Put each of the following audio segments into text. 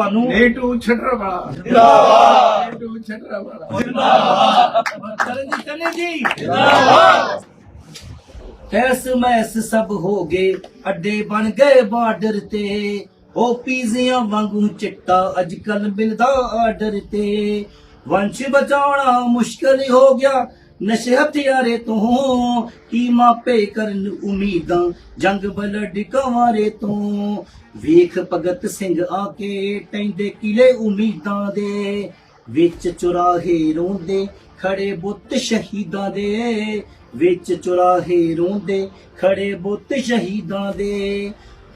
ਤੁਹਾਨੂੰ ਨੇਟੂ ਛੱਡਰ ਵਾਲਾ ਜਿੰਦਾਬਾਦ। ਨੇਟੂ ਛੱਡਰ ਵਾਲਾ ਚਰਨ ਜੀ। ਚਰਨ ਜੀ ਐਸ ਮੈਸ ਸਭ ਹੋ ਗਏ ਅੱਡੇ ਬਣ ਗਏ ਬਾਰਡਰ ਤੇ। ਉਹ ਪੀਜ਼ਿਆਂ ਵਾਂਗੂ ਚਿੱਟਾ ਅੱਜ ਕੱਲ ਮਿਲਦਾ ਆਰਡਰ ਤੇ। ਵੰਸ਼ ਬਚਾਉਣਾ ਮੁਸ਼ਕਲ ਹੋ ਗਿਆ ਨਸ਼ੇ ਹਥਿਆਰੇ ਤੋਂ ਕੀ ਮਾਪੇ ਕਰਨ ਉਮੀਦਾਂ, ਜੰਗ ਬਲਡ ਕਵਾਰੇ ਤੋਂ। ਵੇਖ ਭਗਤ ਸਿੰਘ ਆ ਕੇ ਟੈਂਦੇ ਕਿਲੇ ਉਮੀਦਾਂ ਦੇ, ਵਿੱਚ ਚੁਰਾਹੇ ਰੋਂਦੇ ਖੜੇ ਬੁੱਤ ਸ਼ਹੀਦਾਂ ਦੇ। ਵਿੱਚ ਚੁਰਾਹੇ ਰੋਂਦੇ ਖੜੇ ਬੁੱਤ ਸ਼ਹੀਦਾਂ ਦੇ।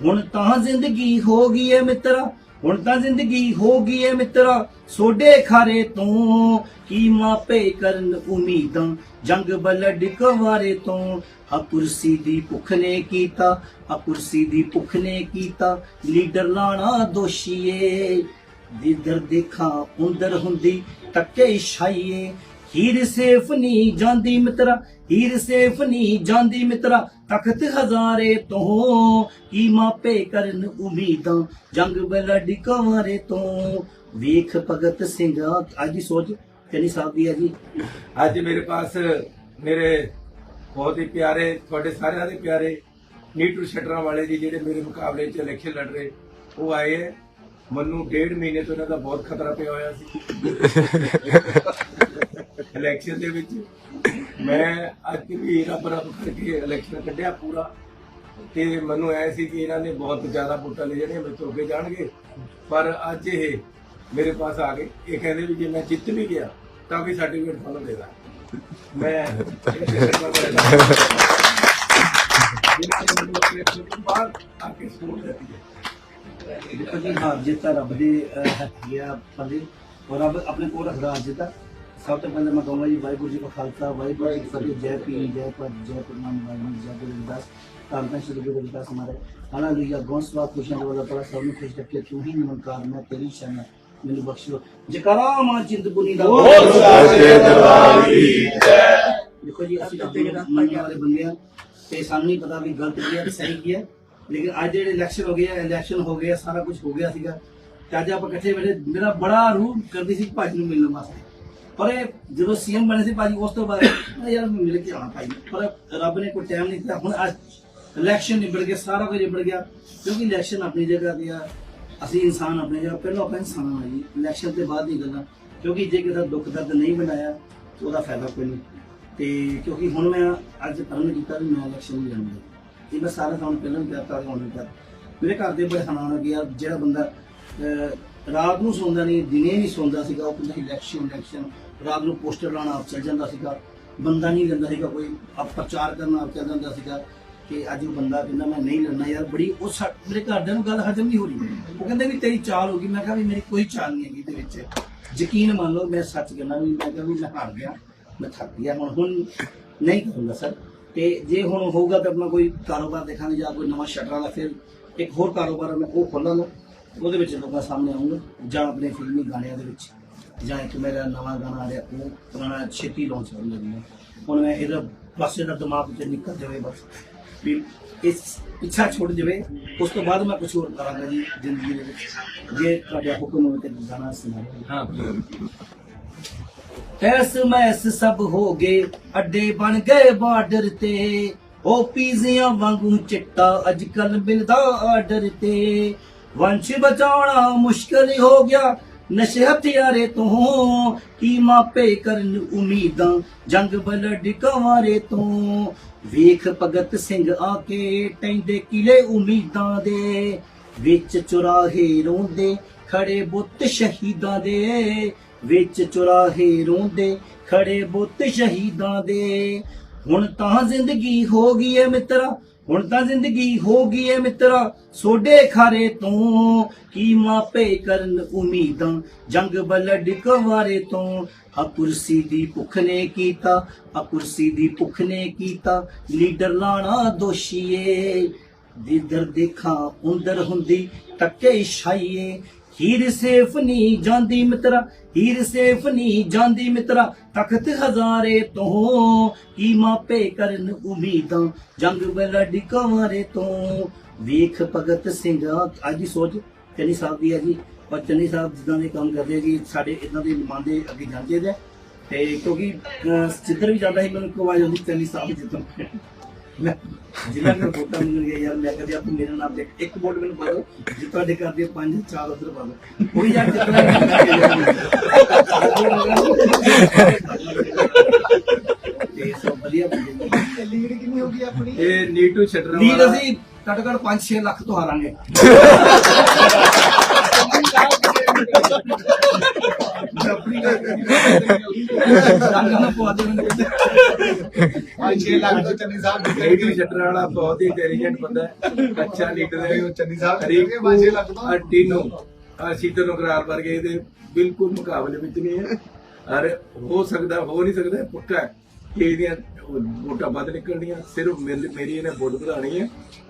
ਹੁਣ ਤਾਂ ਜ਼ਿੰਦਗੀ ਹੋ ਗਈ ਏ ਮਿੱਤਰਾ ਹੁਣ ਤਾਂ ਜ਼ਿੰਦਗੀ ਹੋ ਗਈ ਏ ਮਿੱਤਰਾ, ਸੋਡੇ ਖਾਰੇ ਤੋਂ। ਕੀ ਮਾਪੇ ਕਰਨ ਉਮੀਦਾਂ, ਜੰਗ ਬਲਡ ਕਵਾਰੇ ਤੋਂ। ਆ ਕੁਰਸੀ ਦੀ ਭੁੱਖ ਨੇ ਕੀਤਾ ਆ ਕੁਰਸੀ ਦੀ ਭੁੱਖ ਨੇ ਕੀਤਾ। ਲੀਡਰ ਲਾਣਾ ਦੋਸ਼ੀਏ ਜਿੱਧਰ ਦੇਖਾਂ ਉੰਦਰ ਹੁੰਦੀ ਟੱਕੇ ਛਾਈਏ। ਹੀਰ ਸੇਫ ਨਹੀਂ ਜਾਂਦੀ ਮਿੱਤਰਾ, ਹੀਰ ਸੇਫ ਨਹੀਂ ਜਾਂਦੀ ਮਿੱਤਰਾ, ਤਖਤ ਹਜ਼ਾਰੇ ਤੋਂ ਕੀ ਮਾਪੇ ਕਰਨ ਉਮੀਦਾਂ, ਜੰਗ ਬਲਡ ਕਵਾਰੇ ਤੋਂ। ਵੇਖ ਭਗਤ ਸਿੰਘ, ਅੱਜ ਦੀ ਸੋਚ ਕਿੰਨੀ ਸਾਹਿਬ ਦੀ ਹੈ ਜੀ। ਅੱਜ ਮੇਰੇ ਪਾਸ ਮੇਰੇ ਬਹੁਤ ਹੀ ਪਿਆਰੇ, ਤੁਹਾਡੇ ਸਾਰਿਆਂ ਦੇ ਪਿਆਰੇ ਨੀਟੂ ਸ਼ਟਰਾਂ ਵਾਲੇ ਜੀ ਜਿਹੜੇ ਮੇਰੇ ਮੁਕਾਬਲੇ 'ਚ ਇਲੈਕਸ਼ਨ ਲੜ ਰਹੇ, ਉਹ ਆਏ ਹੈ। ਮੈਨੂੰ ਡੇਢ ਮਹੀਨੇ ਤੋਂ ਇਹਨਾਂ ਦਾ ਬਹੁਤ ਖਤਰਾ ਪਿਆ ਹੋਇਆ ਸੀ। ਇਲੈਕਸ਼ਨ ਦੇ ਵਿੱਚ ਮੈਂ ਅੱਜ ਵੀ ਰੱਬ ਰੱਬ ਕਰਕੇ ਇਲੈਕਸ਼ਨ ਕੱਢਿਆ ਪੂਰਾ। ਤੇ ਮੈਨੂੰ ਐ ਸੀ ਕਿ ਇਹਨਾਂ ਨੇ ਬਹੁਤ ਜ਼ਿਆਦਾ ਵੋਟਾਂ ਲੈ ਜਾਣੀਆਂ ਮੇਰੇ ਤੋਂ ਅੱਗੇ ਜਾਣਗੇ। ਪਰ ਅੱਜ ਇਹ ਮੇਰੇ ਪਾਸ ਆ ਗਏ। ਇਹ ਕਹਿੰਦੇ ਵੀ ਜੇ ਮੈਂ ਜਿੱਤ ਵੀ ਗਿਆ ਤਾਂ ਵੀ ਸਰਟੀਫਿਕੇਟ ਤੁਹਾਨੂੰ ਦੇ ਦਾਂ ਮੈਂ ਸਕੂਲ ਜਿੱਤਾ ਰੱਬ ਦੇ ਅਹ, ਬੰਦੇ ਔਰ ਰੱਬ ਆਪਣੇ ਕੋਲ ਰੱਖਦਾ ਅੱਜ ਜਿੱਤਾ ਸਭ ਤੋਂ ਪਹਿਲਾਂ ਮੈਂ ਕਹੂੰਗਾ ਜੀ ਵਾਹਿਗੁਰੂ ਜੀ ਕਾ ਖਾਲਸਾ ਵਾਹਿਗੁਰੂ ਜੀ ਕੀ ਫਤਿਹ ਜੈ ਪੀਰ ਜੈ ਪਰ ਜੈ ਪ੍ਰਮਾਨ ਵਾਹਿਗੁਰੂ ਜੈ ਗੁਰੂ ਰਵਿਦਾਸ ਧੰਨ ਸ਼੍ਰੀ ਗੁਰੂ ਰਵਿਦਾਸ ਹਮਾਰੇ ਹਾਲਾਲੂਇਆ ਗੋਸਵਾ ਖੁਸ਼ੀਆਂ ਦਾ ਵਾਲਾ ਤਲਾ ਸਭ ਨੂੰ ਖੁਸ਼ ਰੱਖੇ। ਤੂੰ ਹੀ ਨਿਮੰਕਾਰ ਮੈਂ ਤੇਰੀ ਸ਼ਰਨ ਮੈਨੂੰ ਬਖਸ਼ੋ ਜਕਰਾ ਮਾਂ ਚਿੰਤਪੁਰਨੀ ਦਾ। ਦੇਖੋ ਜੀ ਅਸੀਂ ਤਾਂ ਮੰਨਣ ਵਾਲੇ ਬੰਦੇ ਆ ਤੇ ਸਾਨੂੰ ਨਹੀਂ ਪਤਾ ਵੀ ਗਲਤ ਕੀ ਹੈ ਤੇ ਸਹੀ ਕੀ ਹੈ ਲੇਕਿਨ ਅੱਜ ਜਿਹੜੇ ਇਲੈਕਸ਼ਨ ਹੋ ਗਏ ਆ ਇਲੈਕਸ਼ਨ ਹੋ ਗਏ ਆ ਸਾਰਾ ਕੁਝ ਹੋ ਗਿਆ ਸੀਗਾ। ਅੱਜ ਆਪਾਂ ਇਕੱਠੇ ਬੈਠੇ ਮੇਰਾ ਬੜਾ ਰੂਹ ਕਰਦੀ ਸੀ ਭਾਜੀ ਨੂੰ ਮਿਲਣ ਵਾਸਤੇ। ਪਰ ਇਹ ਜਦੋਂ ਸੀਐਮ ਬਣੇ ਸੀ ਭਾਜੀ, ਉਸ ਤੋਂ ਬਾਅਦ ਮੈਂ ਯਾਰ ਮੈਂ ਮਿਲ ਕੇ ਆਉਣਾ ਭਾਈ ਪਰ ਰੱਬ ਨੇ ਕੋਈ ਟਾਈਮ ਨਹੀਂ ਦਿੱਤਾ। ਹੁਣ ਅੱਜ ਇਲੈਕਸ਼ਨ ਨਿਬੜ ਗਿਆ, ਸਾਰਾ ਕੁਝ ਨਿਬੜ ਗਿਆ। ਕਿਉਂਕਿ ਇਲੈਕਸ਼ਨ ਆਪਣੀ ਜਗ੍ਹਾ ਤੇ ਆ। ਅਸੀਂ ਇਨਸਾਨ ਆਪਣੀ ਜਗ੍ਹਾ, ਪਹਿਲਾਂ ਆਪਾਂ ਇਨਸਾਨ ਆ ਜੀ। ਇਲੈਕਸ਼ਨ ਦੇ ਬਾਅਦ ਦੀ ਗੱਲਾਂ। ਕਿਉਂਕਿ ਜੇ ਕਿਸੇ ਦਾ ਦੁੱਖ ਦਰਦ ਨਹੀਂ ਬਣਾਇਆ, ਤਾਂ ਉਹਦਾ ਫਾਇਦਾ ਕੋਈ ਨਹੀਂ। ਤੇ ਕਿਉਂਕਿ ਹੁਣ ਮੈਂ ਅੱਜ ਪ੍ਰਣ ਕੀਤਾ ਵੀ ਮੈਂ ਇਲੈਕਸ਼ਨ ਨਹੀਂ ਲੜਨਾ ਇਹ ਮੈਂ ਸਾਰਾ ਕੰਮ ਪਹਿਲਾਂ ਵੀ ਕਰਤਾ ਤੇ ਹੁਣ ਵੀ ਕਰ ਮੇਰੇ ਘਰ ਦੇ ਬੜੇ ਹੈਰਾਨ ਹੋ ਗਏ ਯਾਰ ਜਿਹੜਾ ਬੰਦਾ ਰਾਤ ਨੂੰ ਸੌਂਦਾ ਨਹੀਂ, ਦਿਨੇ ਨਹੀਂ ਸੌਂਦਾ ਸੀਗਾ, ਉਹ ਕਹਿੰਦਾ ਇਲੈਕਸ਼ਨ ਇਲੈਕਸ਼ਨ ਰਾਤ ਨੂੰ ਪੋਸਟਰ ਲਾਉਣਾ ਆਪ ਚੱਲ ਜਾਂਦਾ ਸੀਗਾ। ਬੰਦਾ ਨਹੀਂ ਲੈਂਦਾ ਸੀਗਾ, ਕੋਈ ਆਪ ਪ੍ਰਚਾਰ ਕਰਨਾ ਆਪ ਚੱਲ ਜਾਂਦਾ ਸੀਗਾ ਕਿ ਅੱਜ ਉਹ ਬੰਦਾ ਕਹਿੰਦਾ ਮੈਂ ਨਹੀਂ ਲੜਨਾ ਯਾਰ, ਬੜੀ ਉਹ ਸਾ- ਮੇਰੇ ਘਰਦਿਆਂ ਨੂੰ ਗੱਲ ਹਜਮ ਨਹੀਂ ਹੋ ਰਹੀ। ਉਹ ਕਹਿੰਦੇ ਵੀ ਤੇਰੀ ਚਾਲ ਹੋ ਗਈ। ਮੈਂ ਕਿਹਾ ਵੀ ਮੇਰੀ ਕੋਈ ਚਾਲ ਨਹੀਂ ਹੈਗੀ ਇਹਦੇ ਵਿੱਚ। ਯਕੀਨ ਮੰਨ ਲਓ, ਮੈਂ ਸੱਚ ਕਹਿੰਦਾ ਵੀ, ਮੈਂ ਕਿਹਾ ਵੀ ਮੈਂ ਹਾਰ ਗਿਆ। ਮੈਂ ਥੱਕ ਗਿਆ। ਹੁਣ ਹੁਣ ਨਹੀਂ ਕਰੂੰਗਾ ਸਰ। ਤੇ ਜੇ ਹੁਣ ਹੋਊਗਾ ਤਾਂ ਆਪਣਾ ਕੋਈ ਕਾਰੋਬਾਰ ਦੇਖਾਂਗੇ ਜਾਂ ਕੋਈ ਨਵਾਂ ਸ਼ਟਰ ਦਾ ਫਿਰ ਇੱਕ ਹੋਰ ਕਾਰੋਬਾਰ ਮੈਂ ਉਹ ਖੋਲਾਂਗਾ। ਉਹਦੇ ਵਿੱਚ ਲੋਕਾਂ ਸਾਹਮਣੇ ਆਉਂਗਾ ਜਾਂ ਆਪਣੇ ਫਿਲਮੀ ਗਾਣਿਆਂ ਦੇ ਵਿੱਚ। ਜਾਂ ਇੱਕ ਮੇਰਾ ਨਵਾਂ ਗਾਣਾ ਆ ਰਿਹਾ ਉਹ ਪੁਰਾਣਾ ਛੇਤੀ ਲਾਂਚ ਕਰਨ ਲੱਗੀ ਹੁਣ ਮੈਂ ਇਹਦਾ ਬਸ ਇਹਦਾ ਦਿਮਾਗ ਚ ਨਿਕਲ ਜਾਵੇ ਬਸ। ਵੀ ਇਸ ਇੱਛਾ ਛੁੱਟ ਜਾਵੇ ਉਸ ਤੋਂ ਬਾਅਦ ਮੈਂ ਕੁਝ ਹੋਰ ਕਰਾਂਗਾ ਜੀ ਜ਼ਿੰਦਗੀ ਦੇ ਵਿੱਚ। ਜੇ ਤੁਹਾਡਾ ਹੁਕਮ ਹੋਵੇ ਤੇ ਗਾਣਾ ਸੁਣਾਓ। ਹਾਂ ਐਸ ਮੈਸ ਸਭ ਹੋ ਗਏ ਅੱਡੇ ਬਣ ਗਏ ਬਾਰਡਰ ਤੇ। ਉਹ ਪੀਜ਼ਿਆਂ ਵਾਂਗੂ ਚਿੱਟਾ ਅੱਜ ਕੱਲ ਮਿਲਦਾ ਆਰਡਰ ਤੇ। ਵੰਸ਼ ਬਚਾਉਣਾ ਮੁਸ਼ਕਲ ਹੋ ਗਿਆ ਨਸ਼ੇ ਹਥਿਆਰੇ ਤੋਂ, ਕੀ ਮਾਪੇ ਕਰਨ ਉਮੀਦਾਂ? ਜੰਗ ਬਲਡ ਕਵਾਰੇ ਤੋਂ। ਵੇਖ ਭਗਤ ਸਿੰਘ ਆ ਕੇ ਟੈਂਦੇ ਕਿਲੇ ਉਮੀਦਾਂ ਦੇ। ਵਿੱਚ ਚੁਰਾਹੇ ਰੋਂਦੇ, ਖੜੇ ਬੁੱਤ ਸ਼ਹੀਦਾਂ ਦੇ। ਵਿੱਚ ਚੁਰਾਹੇ ਰੋਂਦੇ, ਖੜੇ ਬੁੱਤ ਸ਼ਹੀਦਾਂ ਦੇ। ਹੁਣ ਤਾਂ ਜ਼ਿੰਦਗੀ ਹੋ ਗਈ ਏ ਮਿੱਤਰਾ ਹੁਣ ਤਾਂ ਜ਼ਿੰਦਗੀ ਹੋ ਗਈ ਏ ਮਿੱਤਰਾ, ਸੋਡੇ ਖਾਰੇ ਤੋਂ। ਕੀ ਮਾਪੇ ਕਰਨ ਉਮੀਦਾਂ, ਜੰਗ ਬਲਡ ਕਵਾਰੇ ਤੋਂ। ਆ ਕੁਰਸੀ ਦੀ ਭੁੱਖ ਨੇ ਕੀਤਾ ਆ ਕੁਰਸੀ ਦੀ ਭੁੱਖ ਨੇ ਕੀਤਾ। ਲੀਡਰ ਲਾਣਾ ਦੋਸ਼ੀਏ ਦੀ ਜਿੱਧਰ ਦੇਖਾਂ, ਉੰਦਰ ਹੁੰਦੀ, ਟੱਕੇ ਛਾਈਏ। ਹੀਰ ਸੇਫ ਨਹੀਂ ਜਾਂਦੀ ਮਿੱਤਰਾ, ਹੀਰ ਸੇਫ ਨਹੀਂ ਜਾਂਦੀ ਮਿੱਤਰਾ, ਤਖਤ ਹਜ਼ਾਰੇ ਤੋਂ ਕੀ ਮਾਪੇ ਕਰਨ ਉਮੀਦਾਂ, ਜੰਗ ਬਲਡ ਕਵਾਰੇ ਤੋਂ। ਵੇਖ ਭਗਤ ਸਿੰਘ, ਅੱਜ ਦੀ ਸੋਚ ਚੰਨੀ ਸਾਹਿਬ ਦੀ ਹੈ ਜੀ, ਪਰ ਚੰਨੀ ਸਾਹਿਬ ਜਿੱਦਾਂ ਦੇ ਕੰਮ ਕਰਦੇ ਜੀ, ਸਾਡੇ ਇਦਾਂ ਦੇ ਨੁਮਾਇੰਦੇ ਅੱਗੇ ਜਾਂਦੇ ਨੇ। ਤੇ ਕਿਉਂਕਿ ਜਿੱਧਰ ਵੀ ਜਾਂਦਾ ਸੀ, ਮੈਨੂੰ ਇੱਕ ਆਵਾਜ਼ ਆਉਂਦੀ, ਚੰਨੀ ਸਾਹਿਬ ਜਿੱਦਾਂ। ਮੈਂ ਜਿੰਨਾ ਕਰ ਵੋਟਾਂ ਮਿਲ ਗਿਆ ਯਾਰ ਮੈਂ ਕਦੇ ਆਪ ਮੇਰੇ ਨਾਮ ਤੇ ਇੱਕ ਵੋਟ ਮੈਨੂੰ ਪਾ ਦਿਓ ਜੇ ਤੁਹਾਡੇ ਘਰ ਦੇ ਪੰਜ ਚਾਰ ਉਧਰ ਪਾ ਦਿਓ। ਕੋਈ ਯਾਰ ਜਿੱਤਣਾ ਤੇ ਸਭ ਵਧੀਆ ਬੰਦੇ ਨੇ। ਲੀਡ ਕਿੰਨੀ ਹੋ ਗਈ ਆਪਣੀ? ਇਹ ਨੀਟੂ ਛੱਡਣ ਲੀਡ ਅਸੀਂ ਘੱਟੋ ਘੱਟ 5-6 ਲੱਖ ਤੋਂ ਹਾਰਾਂਗੇ। ਡਾਂਗਾ ਨਾ ਪਵਾ ਦੇ ਮੈਨੂੰ 5-6 ਲੱਖ ਤੋਂ ਚੰਨੀ ਸਾਹਿਬ ਨੀਟੂ ਜਿੱਤਣਗੇ ਛੱਡਣ ਵਾਲਾ ਬਹੁਤ ਹੀ ਇੰਟੈਲੀਜੈਂਟ ਬੰਦਾ ਹੈ। ਅੱਛਾ ਲੀਡਰ ਹੈ ਚੰਨੀ ਸਾਹਿਬ। ਹਰੀਕ ਜਿੱਤਣਗੇ 5-6 ਲੱਖ ਤੋਂ ਟੀਨੋ ਸੀਤਨ ਨਗਰਾਲ ਵਰਗੇ ਦੇ ਬਿਲਕੁਲ ਮੁਕਾਬਲੇ ਵਿੱਚ ਨਹੀਂ ਹੈ। ਅਰੇ ਹੋ ਸਕਦਾ ਹੋ ਨਹੀਂ ਸਕਦਾ ਇਹ ਪੱਕਾ ਹੈ ਕਿ ਇਹਦੀਆਂ ਵੋਟਾਂ ਵੱਧ ਨਿਕਲਣੀਆਂ ਸਿਰਫ ਮੇਰੀ ਇਹਨੇ ਵੋਟ ਵਧਾਣੀ ਹੈ।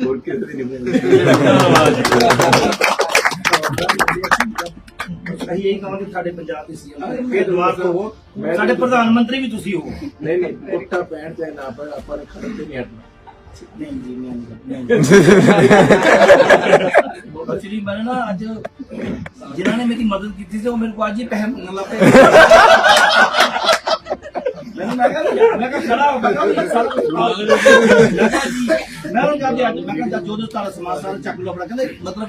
ਹੋਰ ਕਿਸੇ ਦੀ ਨਹੀਂ ਅਸੀਂ ਇਹ ਕਹਾਂਗੇ ਸਾਡੇ ਪੰਜਾਬ ਦੇ ਸੀਐਮ ਫਿਰ ਦੁਆਰ ਤੋਂ ਸਾਡੇ ਪ੍ਰਧਾਨ ਮੰਤਰੀ ਵੀ ਤੁਸੀਂ ਹੋ। ਨਹੀਂ ਨਹੀਂ ਵੋਟਾਂ ਪੈਣ ਚਾਹੇ ਨਾ ਪੈਣ ਆਪਾਂ ਨੇ ਖੜਨ ਤੇ ਨਹੀਂ ਹਟਣਾ। ਨਹੀਂ ਜੀ ਨਹੀਂ ਐਕਚੁਅਲੀ ਮੈਂ ਨਾ ਅੱਜ ਜਿਨ੍ਹਾਂ ਨੇ ਮੇਰੀ ਮਦਦ ਕੀਤੀ ਸੀ ਉਹ ਮੇਰੇ ਕੋਲ ਅੱਜ ਹੀ ਪੈਸੇ ਮੰਗਣ ਲੱਗ ਪਏ। ਮੈਨੂੰ ਮੈਂ ਕਿਹਾ ਮੈਂ ਕਿਹਾ ਖੜਾ ਹੋ ਗਿਆ ਮੈਂ ਸਾਰਾ ਉਹਨੂੰ ਕਿਹਾ ਜੀ ਅੱਜ ਮੈਂ ਕਿਹਾ ਜੋ ਜੋ ਤਾਰਾ ਸਮਾਜ ਸਾਰਾ ਚੱਕ ਲਓ ਆਪਣਾ। ਕਹਿੰਦੇ ਮਤਲਬ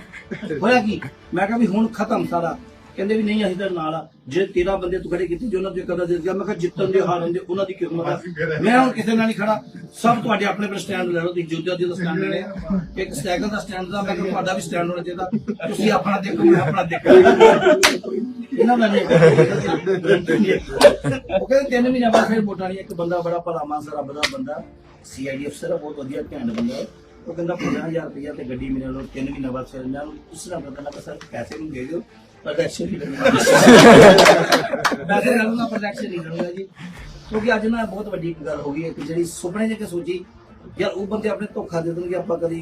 ਹੋਇਆ ਕੀ? ਮੈਂ ਕਿਹਾ ਵੀ ਹੁਣ ਖਤਮ ਸਾਰਾ। ਕਹਿੰਦੇ ਵੀ ਨਹੀਂ ਅਸੀਂ ਤਾਂ ਨਾਲ ਆ। ਜਿਹੜੇ 13 ਬੰਦੇ ਤੂੰ ਖੜੇ ਕੀਤੇ ਜੋ ਉਹਨਾਂ ਦੇ ਕਦਰ ਦੇ ਗਿਆ ਮੈਂ ਕਿਹਾ ਜਿੱਤਣ ਦੇ ਹਾਰਨ ਦੇ ਉਹਨਾਂ ਦੀ ਕਿਸਮਤ ਆ? ਮੈਂ ਹੁਣ ਕਿਸੇ ਨਾਲ ਨਹੀਂ ਖੜਾ। ਸਭ ਤੁਹਾਡੇ ਆਪਣੇ ਆਪਣੇ ਸਟੈਂਡ ਲੈ ਲਓ ਤੁਸੀਂ ਜੋਧਿਆ ਜੀ ਦਾ ਸਟੈਂਡ ਲੈਣੇ ਆ। ਇੱਕ ਸਾਈਕਲ ਦਾ ਸਟੈਂਡ ਦਾ ਮੈਂ ਕਿਹਾ ਤੁਹਾਡਾ ਵੀ ਸਟੈਂਡ ਹੋਣਾ ਚਾਹੀਦਾ। ਤੁਸੀਂ ਆਪਣਾ ਦੇਖੋ ਮੈਂ ਆਪਣਾ ਦੇਖਾਂ ਇਹਨਾਂ ਦਾ ਨਹੀਂ ਉਹ ਕਹਿੰਦੇ ਤਿੰਨ ਮਹੀਨੇ ਬਾਅਦ ਫਿਰ ਵੋਟਾਂ ਨਹੀਂ ਇੱਕ ਬੰਦਾ ਬੜਾ ਭਲਾ ਮਾਨਸਾ ਰੱਬ ਦਾ ਬੰਦਾ। ਸੀਆਈਡੀ ਅਫਸਰ ਬਹੁਤ ਵਧੀਆ ਘੈਂਟ ਬੰਦਾ। ਉਹ ਕਹਿੰਦਾ 15000 ਰੁਪਇਆ ਤੇ ਗੱਡੀ ਮੇਰੇ ਨਾਲ ਤਿੰਨ ਮਹੀਨੇ ਬਾਅਦ ਫਿਰ ਮੈਂ ਉਸ ਤਰ੍ਹਾਂ ਪਤਾ ਲੱਗਾ, ਸਰ, ਪੈਸੇ ਨੂੰ ਦੇ ਦਿਓ ਪ੍ਰੋਡਕਸ਼ਨ ਹੀ ਕਰਨਾ ਪੈਸੇ ਨਾਲ ਪ੍ਰੋਡਕਸ਼ਨ ਨਹੀਂ ਕਰੂੰਗਾ ਜੀ। ਕਿਉਂਕਿ ਅੱਜ ਨਾ ਬਹੁਤ ਵੱਡੀ ਇੱਕ ਗੱਲ ਹੋ ਗਈ ਹੈ ਕਿ ਜਿਹੜੀ ਸੁਪਨੇ ਜੇ ਕੇ ਸੋਚੀ ਯਾਰ ਉਹ ਬੰਦੇ ਆਪਣੇ ਧੋਖਾ ਦੇ ਦੇਣਗੇ, ਆਪਾਂ ਕਦੀ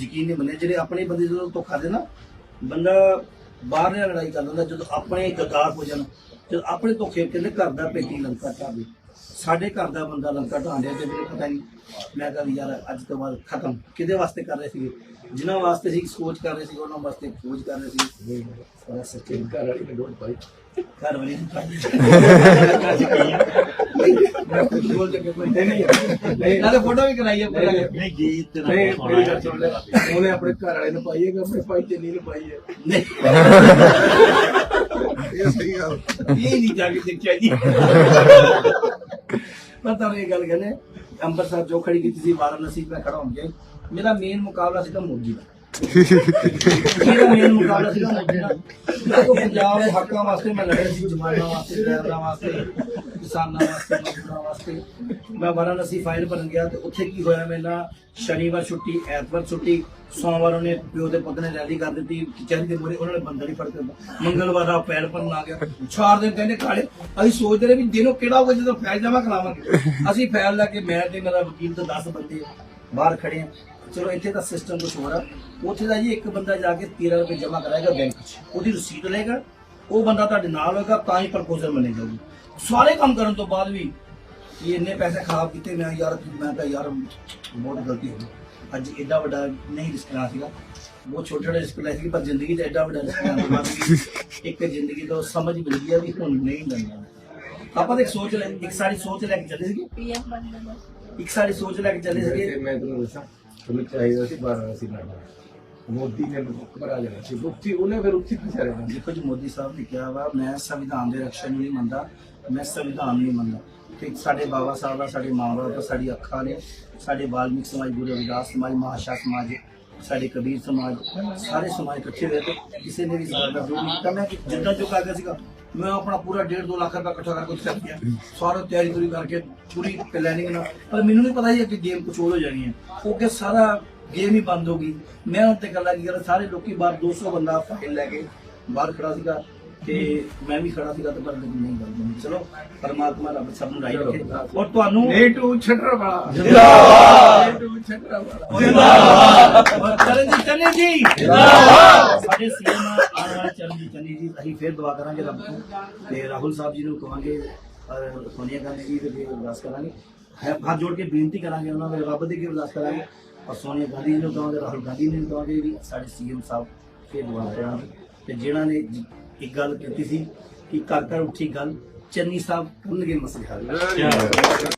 ਯਕੀਨ ਨਹੀਂ ਮੰਨਿਆ। ਜਿਹੜੇ ਆਪਣੇ ਬੰਦੇ ਜਦੋਂ ਧੋਖਾ ਦੇ ਨਾ, ਬੰਦਾ ਬਾਹਰ ਨਾਲ ਲੜਾਈ ਕਰ ਲੈਂਦਾ, ਜਦੋਂ ਆਪਣੇ ਗਦਾਰ ਹੋ ਜਾਣ, ਜਦੋਂ ਆਪਣੇ ਧੋਖੇ ਕਹਿੰਦੇ ਘਰ ਦਾ ਪੇਟੀ ਲੰਕਾ ਢਾਵੇ ਸਾਡੇ ਘਰ ਦਾ ਬੰਦਾ ਲੰਕਾ ਢਾਂਡਿਆ ਤੇ ਮੈਨੂੰ ਪਤਾ ਨਹੀਂ ਮੈਂ ਕਿਹਾ ਵੀ ਯਾਰ ਅੱਜ ਤੋਂ ਬਾਅਦ ਖਤਮ। ਕਿਹਦੇ ਵਾਸਤੇ ਕਰ ਰਹੇ ਸੀਗੇ? ਜਿਨ੍ਹਾਂ ਵਾਸਤੇ ਸੀ ਸੋਚ ਕਰ ਰਹੇ ਸੀ ਉਹਨਾਂ ਵਾਸਤੇ ਖੋਜ ਕਰ ਰਹੇ ਸੀ। ਸਾਰਾ ਸੱਚੇ ਘਰ ਵਾਲੀ ਨੇ ਡੋਟ ਪਾਈ। ਘਰ ਵਾਲੀ ਬੋਲ ਕੇ ਕੋਈ ਨਹੀਂ ਨਹੀਂ ਨਾਲੇ ਫੋਟੋ ਵੀ ਕਰਾਈ ਹੈ ਪੂਰਾ ਨਹੀਂ। ਗੀਤ ਨਹੀਂ ਮੇਰੀ ਗੱਲ ਸੁਣ ਲੈ ਉਹਨੇ ਆਪਣੇ ਘਰ ਵਾਲੇ ਨੂੰ ਪਾਈ ਹੈ ਕਿ ਆਪਣੇ ਭਾਈ ਚੰਨੀ ਨੂੰ ਪਾਈ ਹੈ? ਨਹੀਂ। ਇਹ ਸਹੀ ਗੱਲ। ਇਹ ਨਹੀਂ ਜਾ ਕੇ ਦੇਖਿਆ ਜੀ। ਪਰ ਤੁਹਾਨੂੰ ਇਹ ਗੱਲ ਕਹਿੰਦੇ, ਅੰਮ੍ਰਿਤਸਰ ਜੋ ਖੜੀ ਕੀਤੀ ਸੀ, ਵਾਰਾਣਸੀ ਮੈਂ ਖੜਾ ਹੋ ਗਿਆ। ਮੇਰਾ ਮੇਨ ਮੁਕਾਬਲਾ ਸੀਗਾ ਮੋਦੀ ਦਾ। ਮੇਰਾ ਮੇਨ ਮੁਕਾਬਲਾ ਸੀਗਾ ਪੰਜਾਬ ਦੇ ਹੱਕਾਂ ਵਾਸਤੇ ਮੈਂ ਲੜਿਆ ਸੀ ਜਮਾਨਾ ਵਾਸਤੇ ਡਰਾਈਵਰਾਂ ਵਾਸਤੇ ਕਿਸਾਨਾਂ ਵਾਸਤੇ ਮਜ਼ਦੂਰਾਂ ਵਾਸਤੇ ਮੈਂ ਵਾਰਾਣਸੀ ਫਾਈਲ ਭਰਨ ਗਿਆ ਤੇ ਉੱਥੇ ਕੀ ਹੋਇਆ ਮੇਰੇ ਸ਼ਨੀਵਾਰ ਛੁੱਟੀ ਐਤਵਾਰ ਛੁੱਟੀ ਸੋਮਵਾਰ ਉਹਨੇ ਪਿਓ ਦੇ ਪੁੱਤ ਨੇ ਰੈਲੀ ਕਰ ਦਿੱਤੀ ਕਚਹਿਰੀ ਦੇ ਮੂਹਰੇ ਉਹਨਾਂ ਨੇ ਬੰਦਰ ਹੀ ਫੜ ਕੇ ਮੰਗਲਵਾਰ ਆ ਪੈਰ ਭਰਨ ਆ ਗਿਆ ਚਾਰ ਦਿਨ ਕਹਿੰਦੇ ਕਾਲੇ ਅਸੀਂ ਸੋਚਦੇ ਰਹੇ ਵੀ ਦਿਨੋਂ ਕਿਹੜਾ ਹੋਊਗਾ ਜਦੋਂ ਫੈਲ ਜਮਾ ਕਰਾਵਾਂਗੇ ਅਸੀਂ ਫੈਲ ਲੈ ਕੇ ਮੈਂ ਤੇ ਮੇਰਾ ਵਕੀਲ ਤੇ 10 ਬੰਦੇ ਬਾਹਰ ਖੜੇ ਆ। ਚਲੋ ਇੱਥੇ ਦਾ ਸਿਸਟਮ ਕੁਝ ਹੋਰ ਆ। ਉੱਥੇ ਦਾ ਜੀ ਇੱਕ ਬੰਦਾ ਜਾ ਕੇ 13 ਰੁਪਏ ਜਮਾ ਕਰਾਏਗਾ ਬੈਂਕ 'ਚ। ਉਹਦੀ ਰਸੀਦ ਲਏਗਾ। ਉਹ ਬੰਦਾ ਤੁਹਾਡੇ ਨਾਲ ਹੋਏਗਾ ਤਾਂ ਹੀ ਪ੍ਰਪੋਜ਼ਲ ਬਣੇਗਾ ਜੀ ਸਾਰੇ ਕੰਮ ਕਰਨ ਤੋਂ ਬਾਅਦ ਵੀ ਇਹ ਇੰਨੇ ਪੈਸੇ ਖਰਾਬ ਕੀਤੇ ਮੈਂ ਯਾਰ ਮੈਂ ਤਾਂ ਯਾਰ ਬਹੁਤ ਗਲਤੀ ਹੋ ਗਈ। ਅੱਜ ਐਡਾ ਵੱਡਾ ਨਹੀਂ ਰਿਸਕ ਲੈਣਾ ਸੀਗਾ। ਬਹੁਤ ਛੋਟਾ ਜਿਹਾ ਰਿਸਕ ਲਿਆ ਸੀ ਪਰ ਜ਼ਿੰਦਗੀ 'ਚ ਐਡਾ ਵੱਡਾ ਰਿਸਕ ਵੀ ਇੱਕ ਜ਼ਿੰਦਗੀ ਤੋਂ ਸਮਝ ਮਿਲ ਗਈ ਆ ਵੀ ਹੁਣ ਨਹੀਂ ਲੈਣਾ। ਆਪਾਂ ਤਾਂ ਇੱਕ ਸੋਚ ਲੈ ਇੱਕ ਸਾਡੀ ਸੋਚ ਲੈ ਕੇ ਚੱਲੇ ਸੀਗੇ। ਪੀਐਮ ਇੱਕ ਸਾਡੀ ਸੋਚ ਲੈ ਕੇ ਚੱਲੇ ਸੀਗੇ। ਮੈਂ ਤੁਹਾਨੂੰ ਦੱਸਾਂ ਤੁਹਾਨੂੰ ਚਾਹੀਦਾ ਸੀ ਵਾਰਾਣਸੀ ਲੜਨਾ ਮੋਦੀ ਨੇ ਘਬਰਾ ਜਾਣਾ ਸੀ। ਉੱਥੇ ਉਹਨੇ ਫਿਰ ਉੱਥੇ ਫਸਿਆ ਰਹਿਣਾ ਦੇਖੋ ਜੀ, ਮੋਦੀ ਸਾਹਿਬ ਨੇ ਕਿਹਾ ਵਾ, ਮੈਂ ਸੰਵਿਧਾਨ ਦੇ ਰਕਸ਼ਾ ਨੂੰ ਨਹੀਂ ਮੰਨਦਾ, ਮੈਂ ਸੰਵਿਧਾਨ ਨਹੀਂ ਮੰਨਦਾ। ਤੇ ਸਾਡੇ ਬਾਬਾ ਸਾਹਿਬ ਦਾ ਸਾਡੇ ਮਾਂ ਬਾਪ ਆ, ਸਾਡੀ ਅੱਖਾਂ ਨੇ, ਸਾਡੇ ਵਾਲਮੀਕ ਸਮਾਜ, ਗੁਰੂ ਰਵਿਦਾਸ ਸਮਾਜ, ਮਹਾਸ਼ਾ ਸਮਾਜ, ਸਾਡੇ ਕਬੀਰ ਸਮਾਜ, ਸਾਰੇ ਸਮਾਜ ਇਕੱਠੇ ਹੋਏ ਤੇ ਕਿਸੇ ਨੇ ਵੀ ਸਾਡਾ ਜੋ ਨਹੀਂ ਕੀਤਾ। ਮੈਂ ਜਿੱਦਾਂ ਜੋ ਕਾਗਜ਼ ਸੀਗਾ ਮੈਂ ਆਪਣਾ ਪੂਰਾ 1.5 2 ਲੱਖ ਰੁਪਏ ਇਕੱਠਾ ਕਰਕੇ ਉੱਥੇ ਚੱਲ ਗਿਆ ਸਾਰਾ ਤਿਆਰੀ ਤੁਰੀ ਕਰਕੇ ਪੂਰੀ ਪਲੈਨਿੰਗ ਨਾਲ। ਪਰ ਮੈਨੂੰ ਨਹੀਂ ਪਤਾ ਸੀ ਕਿ ਗੇਮ ਕੁਝ ਹੋਰ ਹੋ ਜਾਣੀ ਹੈ। ਉਹ ਕਿ ਸਾਰਾ ਗੇਮ ਹੀ ਬੰਦ ਹੋ ਗਈ। ਮੈਂ ਉੱਤੇ ਕਰ ਲੱਗੀ ਯਾਰ ਸਾਰੇ ਲੋਕੀ ਬਾਹਰ 200 ਬੰਦਾ ਫਾਈਲ ਲੈ ਕੇ ਬਾਹਰ ਖੜਾ ਸੀਗਾ ਤੇ ਮੈਂ ਵੀ ਖੜਾ ਸੀਗਾ ਤੇ ਪਰ ਨਹੀਂ ਗੱਲ ਬਣੀ ਚਲੋ ਪਰਮਾਤਮਾ ਰੱਬ ਸਭ ਨੂੰ ਰਾਈ ਰੱਖੇ। ਔਰ ਤੁਹਾਨੂੰ ਨੀਟੂ ਛੱਡਣ। ਵਾਲਾ ਜਿੰਦਾਬਾਦ! ਨੀਟੂ ਛੱਡਣ ਵਾਲਾ ਔਰ ਚਰਨਜੀਤ ਚੰਨੀ ਜੀ! ਸਾਡੇ ਸੀਐਮ ਆਣ ਵਾਲੇ ਚਰਨਜੀਤ ਚੰਨੀ ਜੀ, ਅਸੀਂ ਫੇਰ ਦੁਆ ਕਰਾਂਗੇ ਰੱਬ ਤੋਂ ਤੇ ਰਾਹੁਲ ਸਾਹਿਬ ਜੀ ਨੂੰ ਕਹਾਂਗੇ ਔਰ ਸੋਨੀਆ ਗਾਂਧੀ ਜੀ ਦੇ ਵੀ ਅਰਦਾਸ ਕਰਾਂਗੇ। ਹੱਥ ਜੋੜ ਕੇ ਬੇਨਤੀ ਕਰਾਂਗੇ ਉਹਨਾਂ ਦੇ, ਰੱਬ ਦੇ ਕੀ ਅਰਦਾਸ ਕਰਾਂਗੇ। ਔਰ ਸੋਨੀਆ ਗਾਂਧੀ ਜੀ ਨੂੰ ਕਹਾਂਗੇ ਰਾਹੁਲ ਗਾਂਧੀ ਜੀ ਨੂੰ ਕਹਾਂਗੇ ਵੀ ਸਾਡੇ ਸੀਐਮ ਸਾਹਿਬ ਫੇਰ ਦੁਆ ਕਰਾਂਗੇ ਤੇ ਜਿਨ੍ਹਾਂ ਨੇ ਇੱਕ ਗੱਲ ਕੀਤੀ ਸੀ ਕਿ ਘਰ ਘਰ ਉੱਠੀ ਗੱਲ, ਚੰਨੀ ਸਾਹਿਬ ਕਰਨਗੇ ਮਸਲੇ ਹੱਲ।